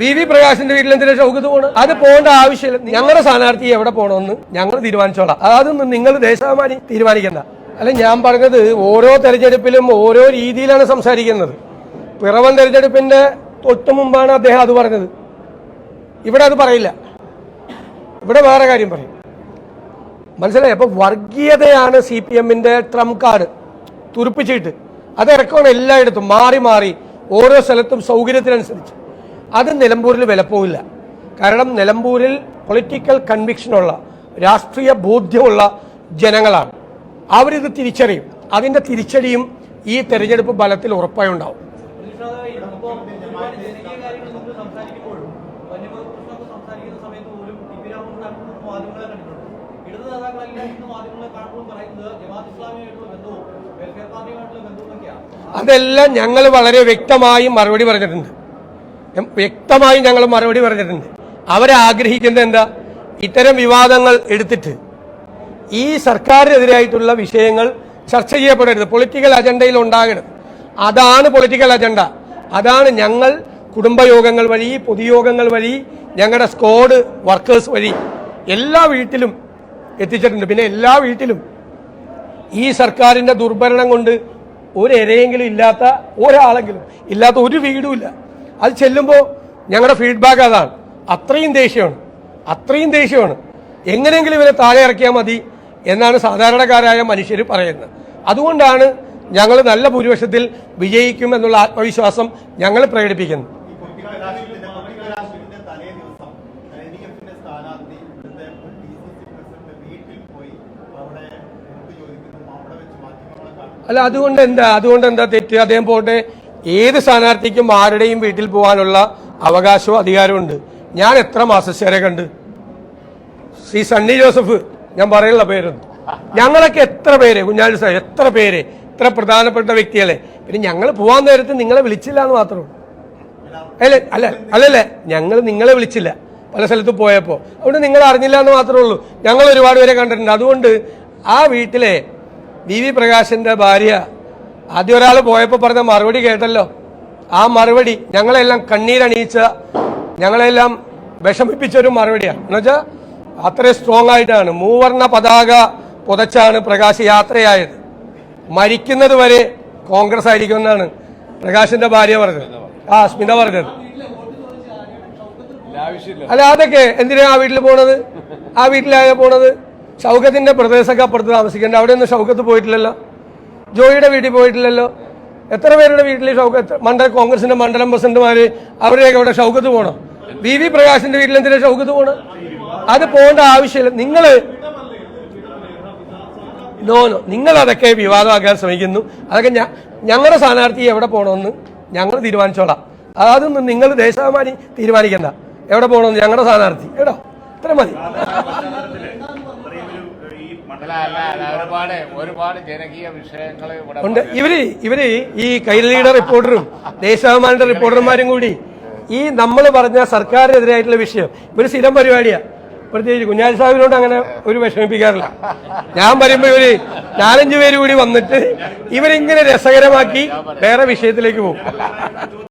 V V പ്രകാശിന്റെ വീട്ടിൽ എന്തിനാ ഷൗക്കത്ത് പോണ്? അത് പോകേണ്ട ആവശ്യമില്ല. ഞങ്ങളുടെ സ്ഥാനാർത്ഥി എവിടെ പോകണമെന്ന് ഞങ്ങൾ തീരുമാനിച്ചോളാം. അതൊന്നും നിങ്ങൾ ദേശാഭിമാനി തീരുമാനിക്കണ്ട. അല്ല ഞാൻ പറഞ്ഞത് ഓരോ തെരഞ്ഞെടുപ്പിലും ഓരോ രീതിയിലാണ് സംസാരിക്കുന്നത്. പിറവൻ തെരഞ്ഞെടുപ്പിന്റെ തൊട്ടു മുമ്പാണ് അദ്ദേഹം അത് പറഞ്ഞത്. ഇവിടെ അത് പറയില്ല. ഇവിടെ വേറെ കാര്യം പറയും. മനസ്സിലായി? അപ്പൊ വർഗീയതയാണ് സി പി എമ്മിന്റെ ട്രംപ് കാർഡ്. തുരുപ്പിച്ചിട്ട്. അത് ഇറക്കണം എല്ലായിടത്തും. മാറി മാറി ഓരോ സ്ഥലത്തും സൗകര്യത്തിനനുസരിച്ച്. അത് നിലമ്പൂരിൽ വിലപ്പോവില്ല. കാരണം നിലമ്പൂരിൽ പൊളിറ്റിക്കൽ കൺവിക്ഷനുള്ള രാഷ്ട്രീയ ബോധ്യമുള്ള ജനങ്ങളാണ്. അവരിത് തിരിച്ചറിയും. അതിന്റെ തിരിച്ചടിയും ഈ തെരഞ്ഞെടുപ്പ് ഫലത്തിൽ ഉറപ്പായി ഉണ്ടാവും. അതെല്ലാം ഞങ്ങൾ വളരെ വ്യക്തമായി മറുപടി പറഞ്ഞിട്ടുണ്ട്. വ്യക്തമായി ഞങ്ങൾ മറുപടി പറഞ്ഞിട്ടുണ്ട്. അവരെ ആഗ്രഹിക്കുന്നത് എന്താ? ഇത്തരം വിവാദങ്ങൾ എടുത്തിട്ട് ഈ സർക്കാരിനെതിരായിട്ടുള്ള വിഷയങ്ങൾ ചർച്ച ചെയ്യപ്പെടരുത്. പൊളിറ്റിക്കൽ അജണ്ടയിൽ ഉണ്ടാകരുത് അതാണ് പൊളിറ്റിക്കൽ അജണ്ട അതാണ് ഞങ്ങൾ കുടുംബയോഗങ്ങൾ വഴി പൊതുയോഗങ്ങൾ വഴി ഞങ്ങളുടെ സ്ക്വാഡ് വർക്കേഴ്സ് വഴി എല്ലാ വീട്ടിലും എത്തിച്ചിട്ടുണ്ട്. പിന്നെ എല്ലാ വീട്ടിലും ഈ സർക്കാരിന്റെ ദുർഭരണം കൊണ്ട് ഒരു ഇരയെങ്കിലും ഇല്ലാത്ത ഒരാളെങ്കിലും ഇല്ലാത്ത ഒരു വീടും ഇല്ല. അത് ചെല്ലുമ്പോൾ ഞങ്ങളുടെ ഫീഡ്ബാക്ക് അതാണ്. അത്രയും ദേഷ്യമാണ്. അത്രയും ദേഷ്യമാണ്. എങ്ങനെയെങ്കിലും ഇവരെ താഴെ ഇറക്കിയാൽ മതി എന്നാണ് സാധാരണക്കാരായ മനുഷ്യർ പറയുന്നത്. അതുകൊണ്ടാണ് ഞങ്ങൾ നല്ല ഭൂരിപക്ഷത്തിൽ വിജയിക്കും എന്നുള്ള ആത്മവിശ്വാസം ഞങ്ങൾ മാധ്യമങ്ങളെ അല്ല അതുകൊണ്ട് എന്താ? അതുകൊണ്ട് എന്താ തെറ്റ്? അദ്ദേഹം പോട്ടെ ഏത് സ്ഥാനാർത്ഥിക്കും ആരുടെയും വീട്ടിൽ പോകാനുള്ള അവകാശവും അധികാരമുണ്ട് ഞാൻ എത്ര മാസശ്ശേരെ കണ്ട്? ശ്രീ സണ്ണി ജോസഫ് ഞാൻ പറയുള്ള പേരൊന്നും. ഞങ്ങളൊക്കെ എത്ര പേര് കുഞ്ഞാലി സാർ എത്ര പേര് ഇത്ര പ്രധാനപ്പെട്ട വ്യക്തികളെ? പിന്നെ ഞങ്ങൾ പോകാൻ നേരത്ത് നിങ്ങളെ വിളിച്ചില്ല എന്ന് മാത്രം അല്ല അല്ലേ? അല്ല അല്ലല്ല ഞങ്ങൾ നിങ്ങളെ വിളിച്ചില്ല. പല സ്ഥലത്ത് പോയപ്പോൾ അതുകൊണ്ട് നിങ്ങൾ അറിഞ്ഞില്ല എന്ന് മാത്രമേ ഉള്ളൂ. ഞങ്ങൾ ഒരുപാട് പേരെ കണ്ടിട്ടുണ്ട്. അതുകൊണ്ട് ആ വീട്ടിലെ വി വി പ്രകാശിന്റെ ഭാര്യ ആദ്യം ഒരാൾ പോയപ്പോൾ പറഞ്ഞ മറുപടി കേട്ടല്ലോ. ആ മറുപടി ഞങ്ങളെല്ലാം കണ്ണീരണിയിച്ച ഞങ്ങളെല്ലാം വിഷമിപ്പിച്ചൊരു മറുപടിയാണ് എന്നുവെച്ചാൽ അത്രയും സ്ട്രോങ് ആയിട്ടാണ്. മൂവർണ പതാക പുതച്ചാണ് പ്രകാശ് യാത്രയായത്. മരിക്കുന്നത് വരെ കോൺഗ്രസ് ആയിരിക്കും എന്നാണ് പ്രകാശിന്റെ ഭാര്യ പറഞ്ഞത്. ആ സ്മിത പറഞ്ഞത്. അല്ല അതൊക്കെ എന്തിനാ ആ വീട്ടിൽ പോണത്? ആ വീട്ടിലായ പോണത്? ഷൗക്കത്തിന്റെ പ്രദേശമൊക്കെ അപ്പുറത്ത് താമസിക്കേണ്ട. അവിടെ ഒന്നും ഷൗക്കത്ത് പോയിട്ടില്ലല്ലോ. ജോയിയുടെ വീട്ടിൽ പോയിട്ടില്ലല്ലോ? എത്ര പേരുടെ വീട്ടിൽ ഷൗക്കത്ത്? മണ്ഡല കോൺഗ്രസിന്റെ മണ്ഡലം പ്രസിഡന്റുമാര് അവരുടെയൊക്കെ അവിടെ ഷൗക്കത്ത് പോകണം. വി വി പ്രകാശിന്റെ വീട്ടിൽ എന്തിനാ ഷൗക്കത്ത് പോകണം? അത് പോകേണ്ട ആവശ്യമില്ല. നിങ്ങൾ നോ നോ. നിങ്ങൾ അതൊക്കെ വിവാദമാക്കാൻ ശ്രമിക്കുന്നു. അതൊക്കെ ഞാൻ ഞങ്ങളുടെ സ്ഥാനാർത്ഥി എവിടെ പോകണമെന്ന് ഞങ്ങൾ തീരുമാനിച്ചോളാം. അതൊന്നും നിങ്ങൾ ദേശാഭിമാനി തീരുമാനിക്കണ്ട. എവിടെ പോകണമെന്ന് ഞങ്ങളുടെ സ്ഥാനാർത്ഥി. കേട്ടോ ഇത്ര മതി. ഒരുപാട് ഒരുപാട് ജനകീയ വിഷയങ്ങൾ ഇവിടെ ഉണ്ട്. ഇവർ ഇവർ ഈ കൈരളിയുടെ റിപ്പോർട്ടറും ദേശാഭിമാനിയുടെ റിപ്പോർട്ടർമാരും കൂടി. ഈ നമ്മൾ പറഞ്ഞ സർക്കാരിനെതിരായിട്ടുള്ള വിഷയം ഇവർ സ്ഥിരം പരിപാടിയാ. പ്രത്യേകിച്ച് കുഞ്ഞാലി സാഹിബിനോട് അങ്ങനെ ഒരു വിഷമിപ്പിക്കാറില്ല. ഞാൻ പറയുമ്പോ ഇവർ നാലഞ്ചു പേര് കൂടി വന്നിട്ട് ഇവരിങ്ങനെ രസകരമാക്കി വേറെ വിഷയത്തിലേക്ക് പോകും.